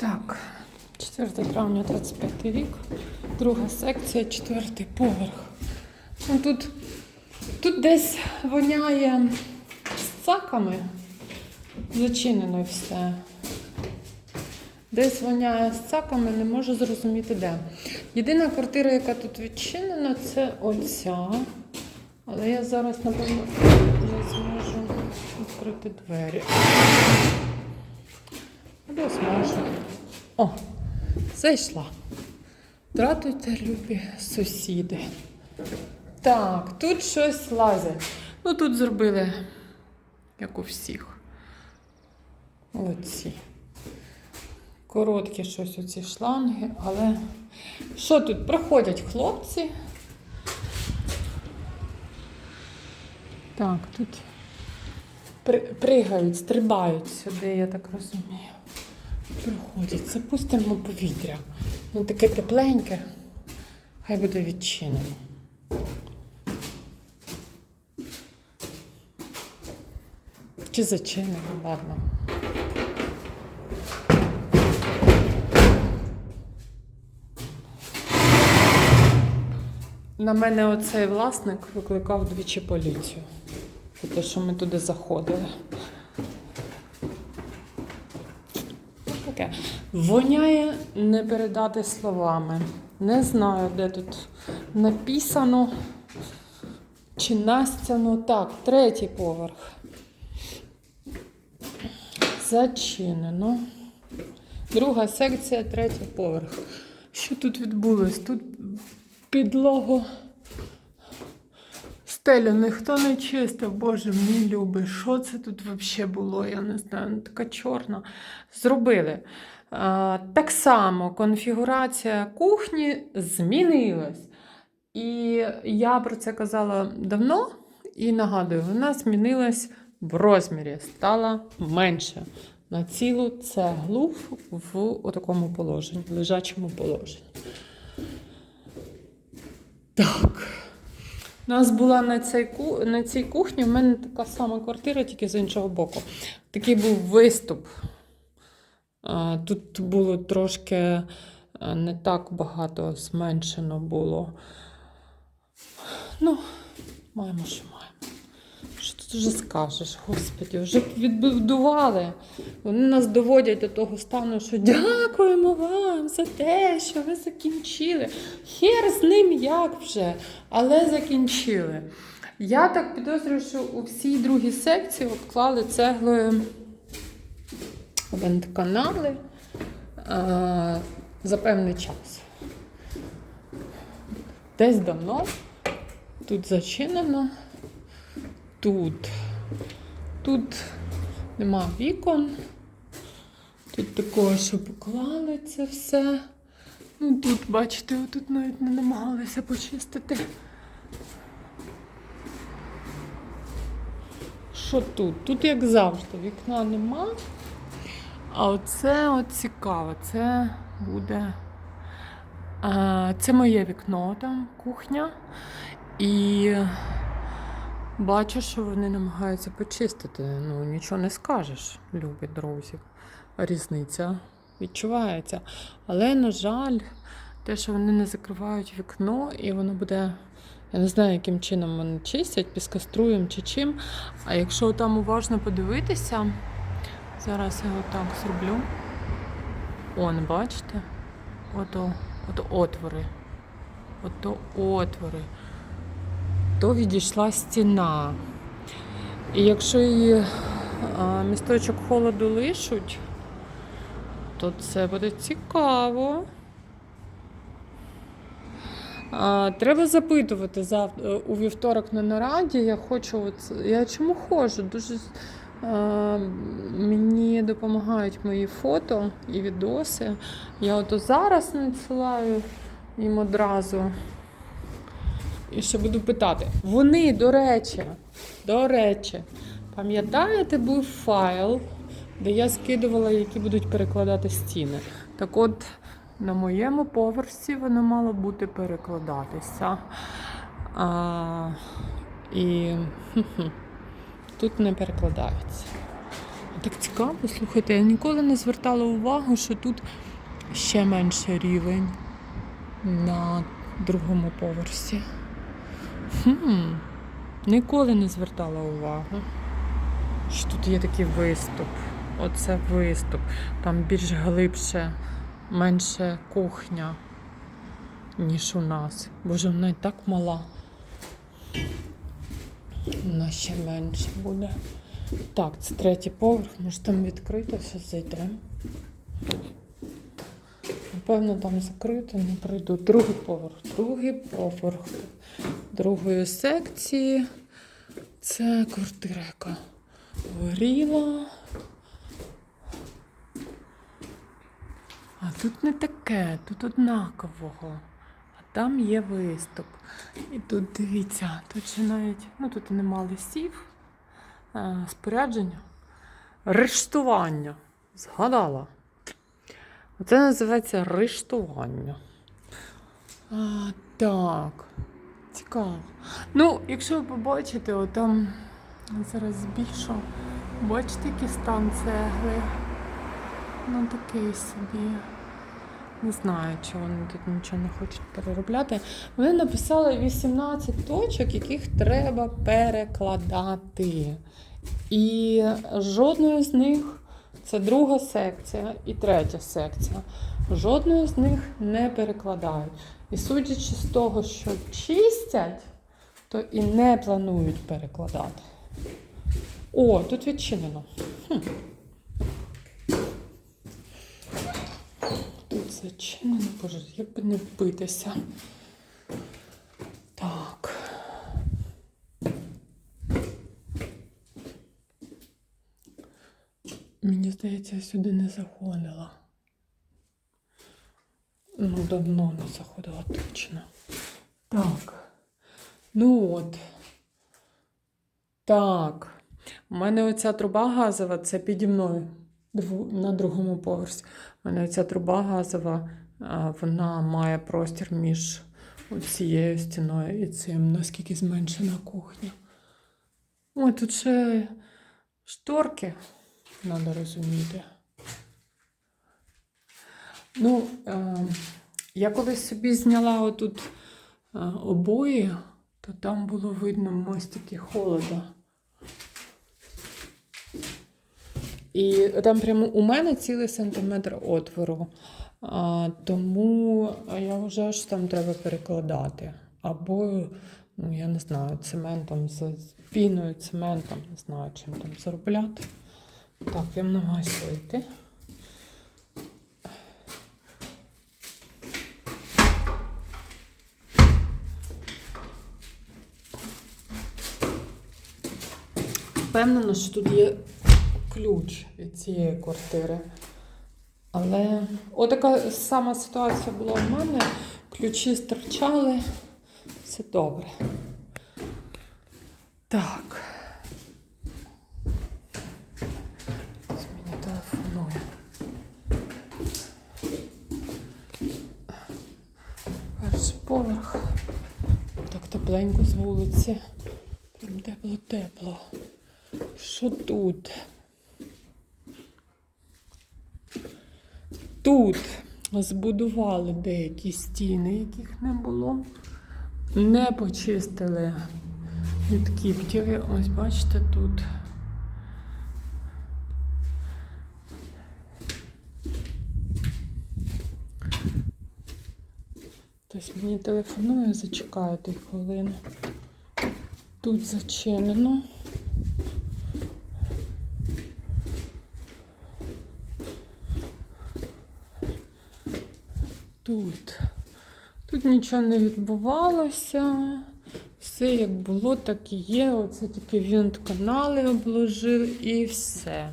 Так, 4 травня 35 рік, друга секція, четвертий поверх. Ну, тут, тут десь воняє з цаками. Зачинено все. Десь воняє з цаками, не можу зрозуміти де. Єдина квартира, яка тут відчинена, це оця. Але я зараз, напевно, не зможу відкрити двері. Або зможу. О, зайшла. Дратуйте, любі сусіди. Так, тут щось лазить. Ну тут зробили, як у всіх. Оці. Короткі щось оці шланги, але що тут? Проходять хлопці. Так, тут при, пригають, стрибають сюди, я так розумію. Проходять, запустимо повітря. Ну таке тепленьке, хай буде відчинено. Чи зачинено, ладно. На мене оцей власник викликав двічі поліцію. За те, що ми туди заходили. Таке. Воняє не передати словами. Не знаю, де тут написано чи настяно. Так, третій поверх. Зачинено. Друга секція, третій поверх. Що тут відбулось? Тут підлогу стелю ніхто не чистив, боже мій любий. Що це тут взагалі було? Я не знаю, ну, така чорна. Зробили. Так само конфігурація кухні змінилась. І я про це казала давно і нагадую, вона змінилась в розмірі, стала менше на цілу цеглу в такому положенні, в лежачому положенні. Так. У нас була на цій, на цій кухні, в мене така сама квартира, тільки з іншого боку. Такий був виступ. Тут було трошки не так багато зменшено було. Ну, маємо, що маємо. Що вже скажеш, господі, вже відбудували. Вони нас доводять до того стану, що дякуємо вам за те, що ви закінчили. Хер з ним як вже, але закінчили. Я так підозрюю, що у всій другій секції обклали цеглою вентканали а, за певний час. Десь давно, тут зачинено, тут, тут нема вікон. Тут такого, що поклали це все. Ну тут, бачите, тут навіть не намагалися почистити. Що тут? Тут, як завжди, вікна нема. А оце от цікаво, це буде. А, це моє вікно, там, кухня. І бачу, що вони намагаються почистити. Ну, нічого не скажеш, любі друзі. Різниця відчувається. Але, на жаль, те, що вони не закривають вікно, і воно буде. Я не знаю, яким чином вони чистять, піскоструєм чи чим. А якщо там уважно подивитися, зараз я отак зроблю. Он, бачите? Ото, ото отвори. Ото отвори. То відійшла стіна. І якщо її місточок холоду лишуть, то це буде цікаво. Треба запитувати завтра у вівторок на нараді. Я хочу. Я чому ходжу? Дуже мені допомагають мої фото і відоси. Я ото зараз надсилаю їм одразу. І ще буду питати. Вони, до речі, до речі, пам'ятаєте, був файл, де я скидувала, які будуть перекладати стіни. Так от, на моєму поверсі воно мало бути перекладатися. А, і тут не перекладається. Так цікаво, слухайте, я ніколи не звертала увагу, що тут ще менший рівень на другому поверсі. Хм, ніколи не звертала увагу, що тут є такий виступ. Оце виступ. Там більш глибше, менше кухня, ніж у нас. Боже, вона і так мала. Вона ще менше буде. Так, це третій поверх, може там відкрито, зараз зайдемо. Напевно, там закрито, не прийду. Другий поверх. Другий поверх другої секції. Це квартира, яка горіла. А тут не таке, тут однакового. А там є виступ. І тут дивіться, тут ще навіть, ну тут нема лисів, е, спорядження. Рештування. Згадала. Це називається рештування. А, так. Цікаво. Ну, якщо ви побачите, отам зараз збільшу. Бачите, який стан цегли. Ну, такий собі. Не знаю, чи вони тут нічого не хочуть переробляти. Вони написали 18 точок, яких треба перекладати. І жодної з них це друга секція і третя секція. Жодної з них не перекладають. І судячи з того, що чистять, то і не планують перекладати. О, тут відчинено. Хм. Тут зачинено, боже, як би не вбитися. Так. Мені здається, я сюди не заходила. Ну, давно не заходила точно. Так. Ну от. Так. У мене оця труба газова, це піді мною на другому поверсі. У мене ця труба газова, вона має простір між цією стіною і цим, наскільки зменшена кухня. Ой, тут ще шторки, треба розуміти. Ну, е, я колись собі зняла отут е, обої, то там було видно мостики холода. І там прямо у мене цілий сантиметр отвору. А, тому я вважаю, що там треба перекладати. Або, ну, я не знаю, цементом, з піною, цементом, не знаю, чим там заробляти. Так, я намагаюся вийти. Впевнена, що тут є ключ від цієї квартири. Але отака сама ситуація була в мене. Ключі стирчали. Все добре. Так. Хтось мені телефонує. Перший поверх. Так тепленько з вулиці. Прям тепло-тепло. Що тут? Тут збудували деякі стіни, яких не було. Не почистили від кіптів. Ось бачите тут. Хтось мені телефонує, зачекаю дві хвилини. Тут зачинено. Тут. Тут нічого не відбувалося. Все як було, так і є. Оце тільки вінт канали обложили і все.